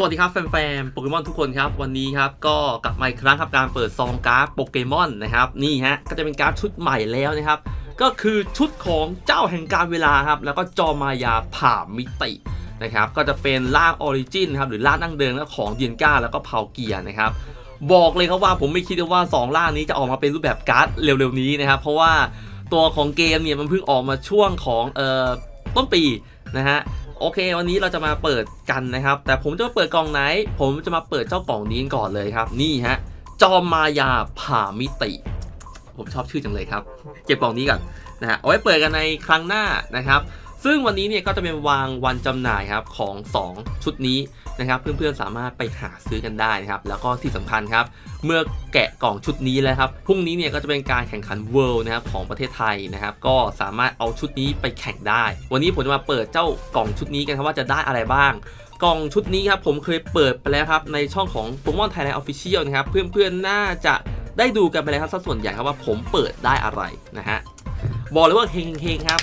สวัสดีครับแฟนๆโปเกมอนทุกคนครับวันนี้ครับก็กลับมาอีกครั้งครับการเปิดซองการ์ดโปเกมอนนะครับนี่ฮะก็จะเป็นการ์ดชุดใหม่แล้วนะครับ ก็คือชุดของเจ้าแห่งการเวลาครับแล้วก็จอมายาผ่ามิตินะครับก็จะเป็นร่างออริจินครับหรือร่างดั้งเดิมแล้วของเดียนก้าแล้วก็เผาเกียร์นะครับบอกเลยครับว่าผมไม่คิดเลยว่า 2 ร่างนี้จะออกมาเป็นรูปแบบการ์ดเร็วๆนี้นะครับเพราะว่าตัวของเกมเนี่ยมันเพิ่งออกมาช่วงของเอ่อต้นปีนะฮะ โอเค วันนี้เราจะมาเปิดกันนะครับ แต่ผมจะมาเปิดกล่องไหน ผมจะมาเปิดเจ้ากล่องนี้ก่อนเลยครับ นี่ฮะ จอมมายาผ่ามิติ ผมชอบชื่อจังเลยครับ เก็บกล่องนี้ก่อนนะฮะเอาไว้เปิดกันในครั้งหน้านะครับ ซึ่งวันนี้เนี่ยก็จะเป็นวางวันจำหน่ายครับของ 2 ชุดนี้นะครับเพื่อนๆสามารถไปหาซื้อกันได้นะครับแล้วก็ที่สำคัญครับเมื่อแกะกล่องชุดนี้แล้วครับพรุ่งนี้เนี่ยก็จะเป็นการแข่งขัน World นะครับของประเทศไทยนะครับก็สามารถเอาชุดนี้ไปแข่งได้ วันนี้ผมจะมาเปิดเจ้ากล่องชุดนี้กันครับว่าจะได้อะไรบ้างกล่องชุดนี้ครับผมเคยเปิดไปแล้วครับในช่องของ Pokemon Thailand Official นะครับเพื่อนๆน่าจะได้ดูกันไปแล้วครับสัดส่วนใหญ่ครับว่าผมเปิดได้อะไรนะฮะบอกเลยว่าเฮงๆครับ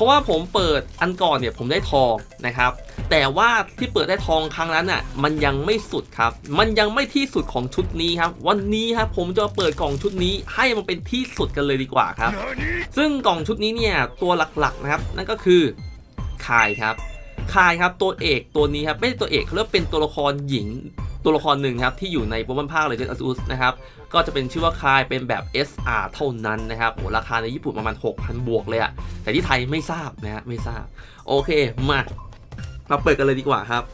ราะว่าผมเปิดอันก่อนเนี่ยผมได้ทองนะครับ แต่ว่าที่เปิดได้ทองครั้งนั้นน่ะมันยังไม่สุดครับ มันยังไม่ที่สุดของชุดนี้ครับ วันนี้ครับผมจะเปิดกล่องชุดนี้ให้มันเป็นที่สุดกันเลยดีกว่าครับ ซึ่งกล่องชุดนี้เนี่ยตัวหลักๆนะครับ นั่นก็คือคายครับคายครับตัวเอกตัวนี้ครับไม่ใช่ตัวเอกเขาเรียกว่าเป็นตัวละครหญิงตัวละครหนึ่งครับที่อยู่ในโปรแกรมภาคเลยเจนอสอุสนะครับ ก็จะเป็นชื่อว่าคายเป็นแบบ SR เท่านั้นนะครับโอ้ราคาในญี่ปุ่นประมาณ 6,000 บวกเลยอะแต่ที่ไทยไม่ทราบนะฮะไม่ทราบ โอเคมามาเปิดกันเลยดีกว่าครับ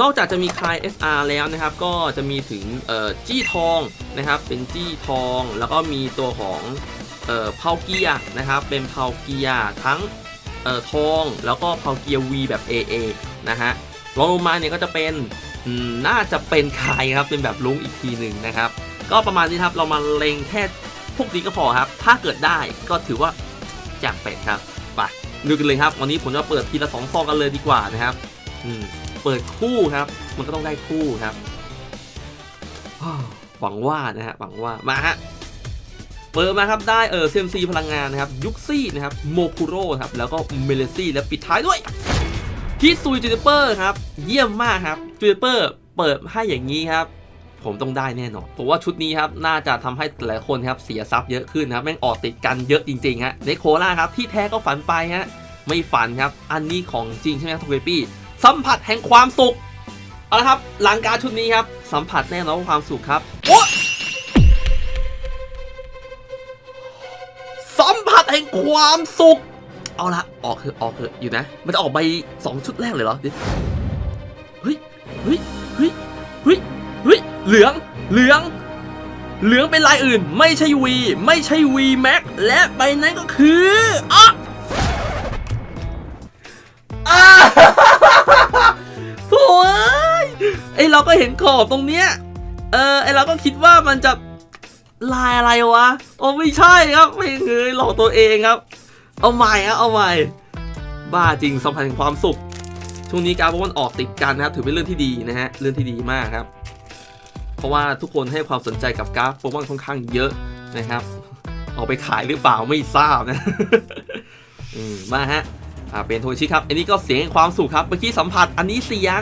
นอกจากจะมีคาย SR แล้วนะครับ ก็จะมีถึงจี้ทองนะครับ เป็นจี้ทอง แล้วก็มีตัวของเพาเกียนะครับ เป็นเพาเกียทั้งออทองแล้วก็เพาเกียร์ V แบบ AA นะฮะรองลงมาเนี่ยก็จะเป็นน่าจะเป็นคายครับเป็นแบบลุงอีกทีหนึ่งนะครับ ก็ประมาณนี้ครับเรามาเล็งแค่พวกนี้ก็พอครับ ถ้าเกิดได้ก็ถือว่าแจกเป็ดครับไปดูกันเลยครับ วันนี้ผมจะเปิดทีละสองซองกันเลยดีกว่านะครับ อืมเปิดคู่ครับ มันก็ต้องได้คู่ครับหวังว่านะฮะหวังว่ามาฮะเปิดมาครับได้เออเซมซีพลังงานนะครับยุกซี่นะครับโมคุโร่ครับแล้วก็เมเลซี่และปิดท้ายด้วยฮิซุยจูเนเปอร์ครับ เยี่ยมมากครับจูเนเปอร์เปิดให้อย่างนี้ครับ ผมต้องได้แน่นอนผมว่าชุดนี้ครับน่าจะทำให้หลายคนครับเสียทรัพย์เยอะขึ้นนะครับแม่งออกติดกันเยอะจริงๆฮะเนโคล่าครับที่แท้ก็ฝันไปฮะไม่ฝันครับอันนี้ของจริงใช่ไหมครับทุกเวปี้สัมผัสแห่งความสุขเอาละครับหลังการชุดนี้ครับสัมผัสแน่นอนว่าความสุขครับโอ้สัมผัสแห่งความสุข เอาละออกเถอะออกเถอะอยู่นะ มันจะออกใบสองชุดแรกเลยเหรอเดี๋ยวเฮ้ยเฮ้ยเฮ้ยเฮ้ย เหลือง เหลือง เหลืองเป็นลายอื่น ไม่ใช่วีไม่ใช่วีแม็กและใบนั้นก็คืออะอ่าโถ่เอ้ยไอเราก็เห็นขอบตรงเนี้ย เออไอเราก็คิดว่ามันจะลายอะไรวะ โอ้ไม่ใช่ครับ ไม่เงยหลอกตัวเองครับ เอาใหม่ครับเอาใหม่ บ้าจริงสัมพันธ์ความสุข ช่วงนี้การโปเกมอนออกติดกันนะครับ ถือเป็นเรื่องที่ดีนะฮะ เรื่องที่ดีมากครับ เพราะว่าทุกคนให้ความสนใจกับกราฟโปเกมอนค่อนข้างเยอะนะครับเอาไปขายหรือเปล่าไม่ทราบนะมาฮะอ่าเป็นโทชิครับ อันนี้ก็เสียงความสุขครับ เมื่อกี้สัมผัส อันนี้เสียง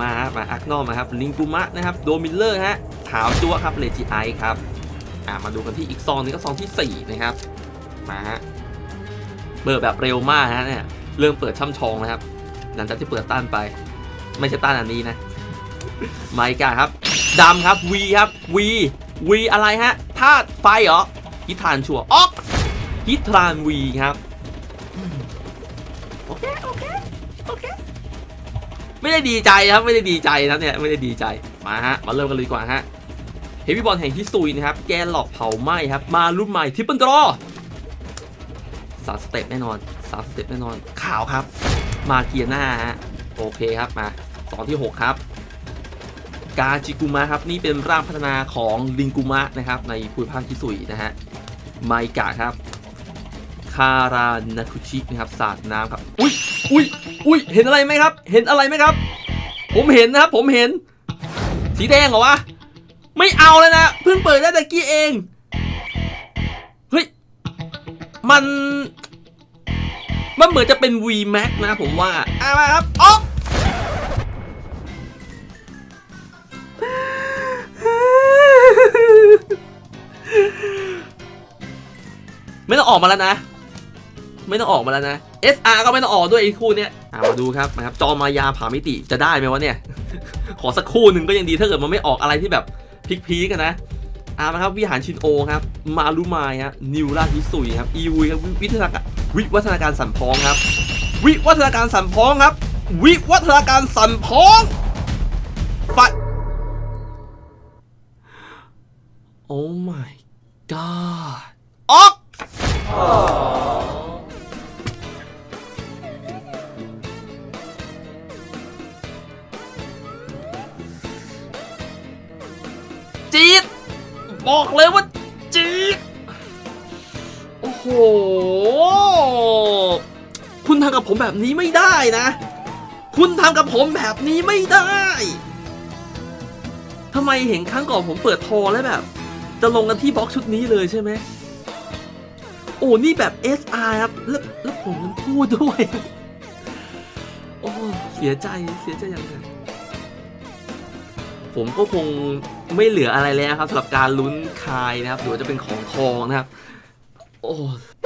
มามาอักนอมาครับลิงกุมะนะครับ โดมิเลอร์ฮะขาวจัวครับเลจิไอครับ อ่ามาดูกันที่อีกซองนึงก็ซองที่ 4 นะครับ มาฮะ เปิดแบบเร็วมากฮะเนี่ย เริ่มเปิดช่ำชองนะครับ หลังจากที่เปิดต้านไป ไม่ใช่ต้านอันนี้นะ ไมกาครับ ดำครับ V ครับ V V อะไรฮะธาตุไฟเหรอฮิทานชัวร์ออกฮิทราน V ครับโอเคโอเคโอเคไม่ได้ดีใจครับไม่ได้ดีใจนะเนี่ยไม่ได้ดีใจมาฮะมาเริ่มกันเลยดีกว่าฮะเฮฟวี่บอลแห่งฮิซุยนะครับแกนหลอกเผาไหม้ครับ มารุ่นใหม่ทิปเปิลดรอสามสเต็ปแน่นอนสามสเต็ปแน่นอนขาวครับ มาเกียร์หน้าฮะโอเคครับมาตอนที่ 6 ครับ กาจิกุมะครับนี่เป็นร่างพัฒนาของลิงกุมะนะครับในภูมิภาคฮิซุยนะฮะไมกะครับคารานาคุชินะครับสาดน้ำครับอุ้ยอุ้ยอุ้ยเห็นอะไรไหมครับ เห็นอะไรไหมครับ ผมเห็นนะครับผมเห็น สีแดงเหรอวะไม่เอาเลยนะเพิ่งเปิดได้แต่กี้เองเฮ้ยมันมันเหมือนจะเป็น V Max นะผมว่าอะมาครับออก ไม่ต้องออกมาแล้วนะ ไม่ต้องออกมาแล้วนะ SR ก็ไม่ต้องออกด้วยไอ้คู่เนี้ยมาดูครับนะครับ จอมายาผ่ามิติจะได้ไหมวะเนี่ย ขอสักคู่หนึ่งก็ยังดีถ้าเกิดมันไม่ออกอะไรที่แบบพีคๆกันนะอาร์ครับวิหารชินโอครับมารุมายครันิวราฮิสุยครับอีวุยครับวิทยาการวิวัฒนาการสันพองครับ วิวัฒนาการสันพองครับ วิวัฒนาการสันพอง โอ้ my god ออกจี๊ดบอกเลยว่าจี๊ดโอ้โห คุณทำกับผมแบบนี้ไม่ได้นะ คุณทำกับผมแบบนี้ไม่ได้ทำไมเห็นครั้งก่อนผมเปิดทอแล้วแบบ จะลงกันที่บล็อกชุดนี้เลยใช่ไหมโอ้ นี่แบบ SR ครับ แล้วแล้วผมมันพูดด้วย โอ้ เสียใจ เสียใจอย่างหนักผมก็คงไม่เหลืออะไรแล้วครับสำหรับการลุ้นคายนะครับหรือจะเป็นของทองนะครับ โอ้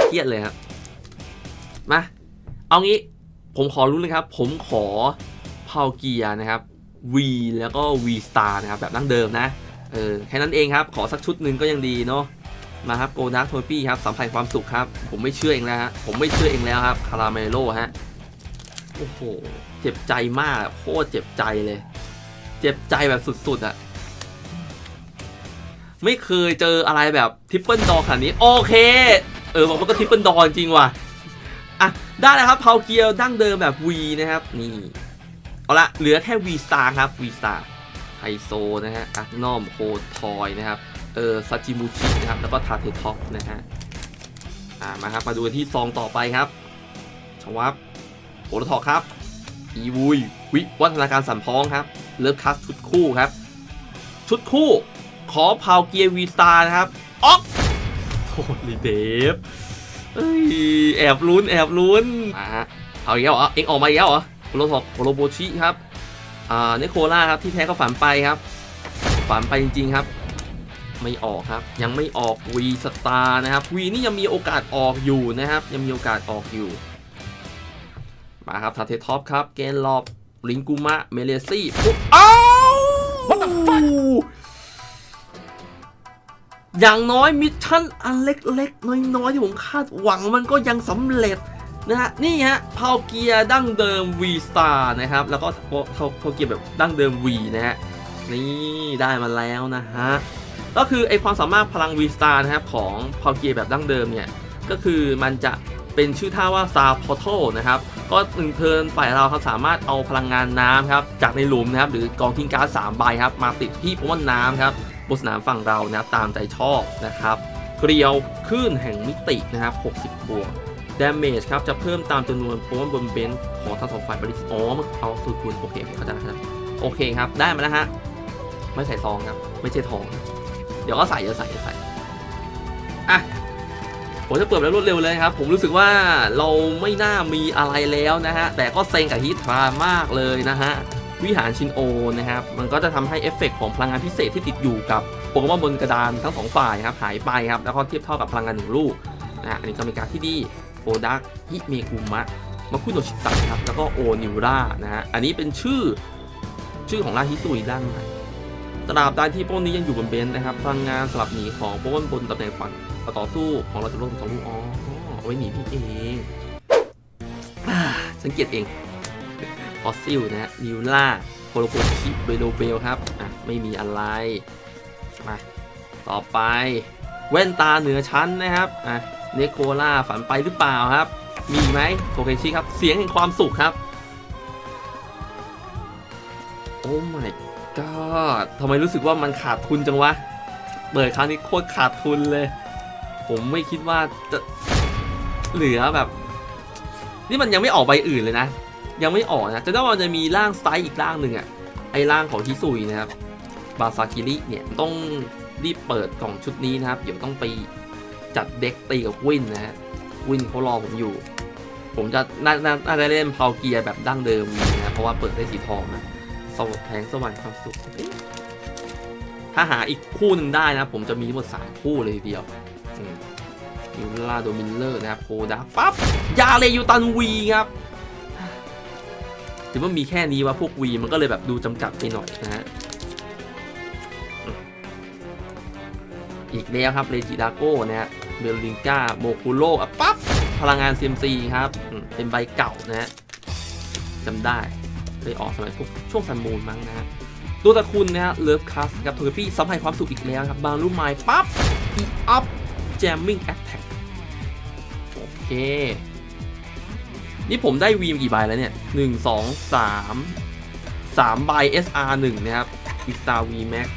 เครียดเลยครับ มา เอางี้ ผมขอรู้เลยครับ ผมขอพาวเกียนะครับ V แล้วก็ V Star นะครับ แบบดั้งเดิมนะ เออแค่นั้นเองครับขอสักชุดหนึ่งก็ยังดีเนาะมาครับโกดักโทปี้ครับสัมพันธ์ความสุขครับผมไม่เชื่อเองแล้วฮะผมไม่เชื่อเองแล้วครับคาราเมโลฮะโอ้โหเจ็บใจมากโคตรเจ็บใจเลย เจ็บใจแบบสุดๆอะไม่เคยเจออะไรแบบทริปเปิลดอขนาดนี้ โอเค เออมันก็ทริปเปิลดอจริงว่ะอะได้แล้วครับเพาเกียวดั้งเดิมแบบ V นะครับ นี่ เอาละเหลือแค่ V Star ครับ V Star ไฮโซนะฮะอักนอมโคทอยนะครับ เออซาจิมูชินะครับ แล้วก็ทาเทท็อปนะฮะ อ่า มาครับ มาดูที่ซองต่อไปครับชวับโอรทอครับ อีวุย วิวัฒนาการสัมพ้องครับ เลิฟคัสชุดคู่ครับ ชุดคู่ ขอพาวเกียร์วีสตาร์นะครับอ๊อกโทษลีเดฟเอ้ย แอบลุ้น แอบลุ้นมาฮะเอาอีกแล้วเหรอ เอ็งออกมาอีกแล้วเหรอโคโรทอโคโรโบชิครับ เนโคล่าครับที่แท้ก็ฝันไปครับ ฝันไปจริง ๆครับ ไม่ออกครับ ยังไม่ออกวีสตาร์นะครับวีนี่ยังมีโอกาสออกอยู่นะครับ ยังมีโอกาสออกอยู่มาครับทาเทท็อปครับเกนลอบลิงกุมะเมเลซี่ปุ๊บอ้าว What the fuck อย่างน้อยมิชชั่นอันเล็กๆ น้อยๆ ที่ผมคาดหวังมันก็ยังสำเร็จ นะฮะนี่ฮะพาวเกียร์ดั้งเดิม V Star นะครับแล้วก็เพาวเกียร์แบบดั้งเดิม V นะฮะนี่ได้มาแล้วนะฮะก็คือไอความสามารถพลัง V Star นะครับของพาวเกียร์แบบดั้งเดิมเนี่ยก็คือมันจะเป็นชื่อท่าว่า Star Portal นะครับก็หนึ่งเทิร์นฝ่ายเราครับสามารถเอาพลังงานน้ำครับจากในหลุมนะครับหรือกองทิ้งก๊าร์ด3ใบครับมาติดที่โปเกมอนน้ำครับบนสนามฝั่งเรานะตามใจชอบนะครับเกลียวคลื่นแห่งมิตินะครับ60บวก damage ครับจะเพิ่มตามจำนวนโปเกมบนเบนช์ของทั้งสองฝ่ายบริสอ๋อมันเอาสูตรคูณโอเคเข้าใจแล้วครับโอเคครับ ได้มาแล้วฮะ ไม่ใส่ซองครับ ไม่ใช่ทอง เดี๋ยวก็ใส่เดี๋ยวใส่เดี๋ยวใส่อะผมจะเปิดแล้วรวดเร็วเลยครับ ผมรู้สึกว่าเราไม่น่ามีอะไรแล้วนะฮะ แต่ก็เซ็งกับฮิตรามากเลยนะฮะ วิหารชินโอนะครับ มันก็จะทำให้เอฟเฟกต์ของพลังงานพิเศษที่ติดอยู่กับโปเกมอนบนกระดานทั้งสองฝ่ายครับหายไปครับ แล้วก็เทียบเท่ากับพลังงานหนึ่งลูกนะฮะอันนี้ก็เป็นการที่ดี โอดักฮิเมกุมะมาคุโนชิตะครับแล้วก็โอนิวรานะฮะอันนี้เป็นชื่อชื่อของราฮิซุยด้านในตราบใดที่โปเกนนี้ยังอยู่บนเบนซ์นะครับพลังงานสลับหนีของโปเกมอนบนตำแหน่งฝั่งต่อสู้ของเราจะลงสองลูกอ๋อเอาไว้หนีพี่เองสังเกตเองฟอสซิลนะฮะนิวล่าโคโลโคชิเบโลเบลครับอะไม่มีอะไรมาต่อไป แว่นตาเหนือชั้นนะครับอะ เนโคล่าฝันไปหรือเปล่าครับ มีไหมโอเคชิครับ เสียงแห่งความสุขครับ โอ้ my god ทำไมรู้สึกว่ามันขาดทุนจังวะ เปิดครั้งนี้โคตรขาดทุนเลย ผมไม่คิดว่าจะเหลือแบบ นี่มันยังไม่ออกใบอื่นเลยนะ ยังไม่ออกนะ จะได้ว่าจะมีร่างสไตล์อีกร่างหนึ่งอะไอร่างของฮิซุยนะครับ บาซากิริเนี่ยต้องรีบเปิดกล่องชุดนี้นะครับ เดี๋ยวต้องไป จัดเด็กตีกับวินนะฮะวินเขารอผมอยู่ ผมจะน่าน่าน่าจะเล่นพาวเกียร์แบบดั้งเดิมนะเพราะว่าเปิดได้สีทองนะสวแพงสวรรค์ความสุขถ้าหาอีกคู่หนึ่งได้นะ ผมจะมีหมดสามคู่เลยทีเดียวอืมมิลล่าโดมินเลอร์นะครับโคดาปั๊บยาเลยูตันวีครับถือว่ามีแค่นี้ว่าพวกวีมันก็เลยแบบดูจำกัดไปหน่อยนะฮะอีกแล้วครับเลจิดาโก้นะฮะ เบลลิงกาโมคุโร่อะปั๊บ พลังงาน CMC ครับ เป็นใบเก่านะฮะจำได้เคยออกสมัยพวกช่วงซันมูนมั้งนะฮะตัวตะคุณนะฮะเลิฟคัสครับโทรพี่ซับให้ความสุขอีกแล้วครับ บางรูปไม้ปั๊บอีอัพแจมมิ่งแอ t แทกโอเค นี่ผมได้วีมกี่ใบแล้วเนี่ยหนึ่งสองสามสามใบ SR หนึ่งนะครับอิสตาวีแม็ก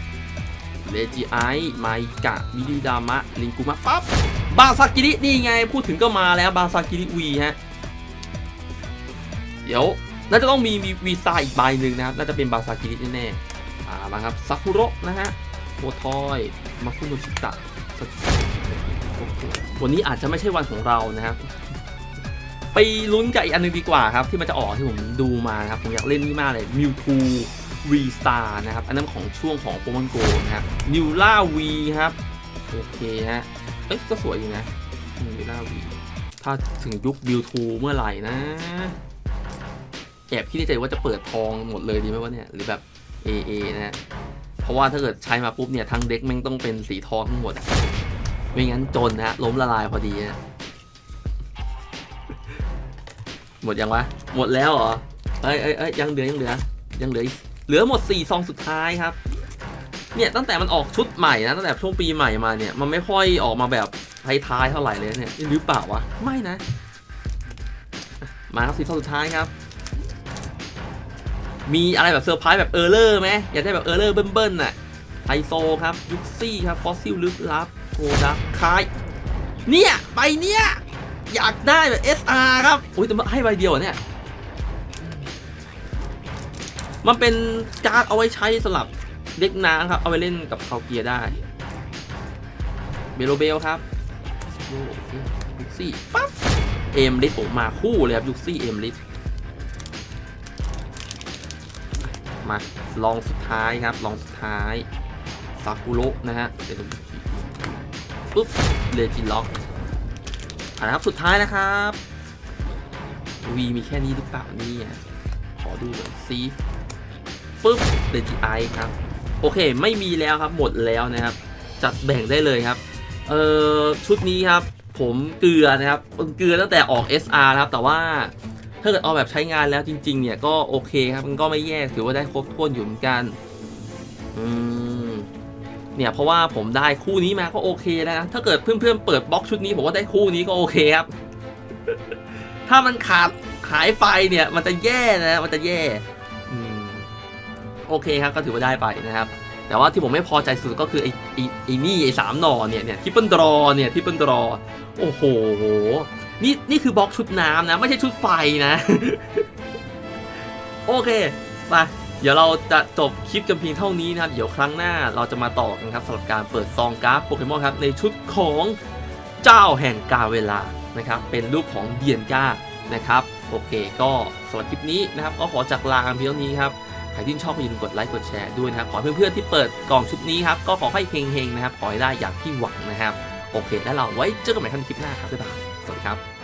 เลจิไอไมกะมิริดามะลิงกุมะปั๊บบาซากิรินี่ไงพูดถึงก็มาแล้วบาซากิริวีฮะ เดี๋ยวน่าจะต้องมีวีซ่าอีกใบหนึ่งนะครับ น่าจะเป็นบาซากิริแน่ๆอ่ามาครับซากุโระนะฮะโคทอยมาคุโนชิตะวันนี้อาจจะไม่ใช่วันของเรานะครับไปลุ้นกับอีกอันหนึงดีกว่าครับ ที่มันจะออกที่ผมดูมาครับ ผมอยากเล่นนี่มากเลยมิวทู วีสตาร์นะครับ อันนั้นของช่วงของโปเกมอนโกนะครับนิวล่าวีครับ โอเคฮะ เอ้ยก็สวยอยู่นะนิวล่าวีถ้าถึงยุคมิวทูเมื่อไหร่นะ แอบคิดในใจว่าจะเปิดทองหมดเลยดีไหมวะเนี่ย หรือแบบ AA นะฮะ เพราะว่าถ้าเกิดใช้มาปุ๊บเนี่ย ทั้งเด็กแม่งต้องเป็นสีทองทั้งหมด ไม่งั้นจนนะฮะล้มละลายพอดีนะหมดยังวะ หมดแล้วเหรอ เอ้ยเอ้ยเอ้ยยังเหลือยังเหลือ ยังเหลืออีก เหลือหมด4ซองสุดท้ายครับ เนี่ยตั้งแต่มันออกชุดใหม่นะตั้งแต่ช่วงปีใหม่มาเนี่ยมันไม่ค่อยออกมาแบบท้ายๆเท่าไหร่เลยเนี่ยหรือเปล่าวะไม่นะ มาครับสี่ซองสุดท้ายครับ มีอะไรแบบเซอร์ไพรส์แบบเออร์เลอร์ไหมอยากได้แบบเออร์เลอร์เบิ้ลๆน่ะไฮโซครับยุกซี่ครับฟอสซิลลึกลับโคดักคายเนี่ยใบเนี้ยอยากได้แบบ SR ครับ อุ้ยแต่มันให้ใบเดียวเนี่ย มันเป็นการ์ดเอาไว้ใช้สำหรับเด็กน้ำครับ เอาไปเล่นกับคาเกียร์ได้ เบโลเบลครับยุกซี่ปั๊บเอมลิสโอกมาคู่เลยครับยุกซี่เอมลิสมาลองสุดท้ายครับ ลองสุดท้ายซากุโระนะฮะเดี๋ยวปุ๊บเลจิล็อกอะนะครับสุดท้ายนะครับวีมีแค่นี้หรือเปล่านี่ขอดูหน่อยซี ปุ๊บเลจิไอครับ โอเค ไม่มีแล้วครับ หมดแล้วนะครับ จัดแบ่งได้เลยครับ เอ่อ ชุดนี้ครับ ผมเกลือนะครับเกลือตั้งแต่ออก SR นะครับ แต่ว่าถ้าเกิดเอาแบบใช้งานแล้วจริง ๆ เนี่ย ก็โอเคครับ มันก็ไม่แย่ ถือว่าได้ครบถ้วนอยู่เหมือนกัน อืม เนี่ย เพราะว่าผมได้คู่นี้มาก็โอเคแล้วนะ ถ้าเกิดเพื่อนๆเปิดบล็อกชุดนี้ผมว่าได้คู่นี้ก็โอเคครับ ถ้ามันขาดหายไปเนี่ย มันจะแย่นะ มันจะแย่ โอเคครับก็ถือว่าได้ไปนะครับ แต่ว่าที่ผมไม่พอใจสุดก็คือไอ้ไอ้ไอ้นี่ไอ้สามหน่อเนี่ยเนี่ยที่เปิลดรอเนี่ยที่เปิลดรอโอ้โหนี่นี่คือบล็อกชุดน้ำนะ ไม่ใช่ชุดไฟนะ โอเคมาเดี๋ยวเราจะจบคลิปกันเพียงเท่านี้นะครับ เดี๋ยวครั้งหน้าเราจะมาต่อกันครับสำหรับการเปิดซองการ์ดโปเกมอนครับในชุดของเจ้าแห่งกาเวลานะครับ เป็นรูปของเดียนก้านะครับ โอเค ก็สำหรับคลิปนี้นะครับ ก็ขอจากลาเพียงเท่านี้ครับ ครที่ชอบก็อย่าลืมกดไลค์กดแชร์ด้วยนะครับขอเพื่อนๆที่เปิดกล่องชุดนี้ครับก็ขอให้เฮงๆนะครับขอให้ได้อย่างที่หวังนะครับ โอเค แล้วเราไว้เจอกันใหม่ครั้งคลิปหน้าครับบ๊ายบายสวัสดีครับ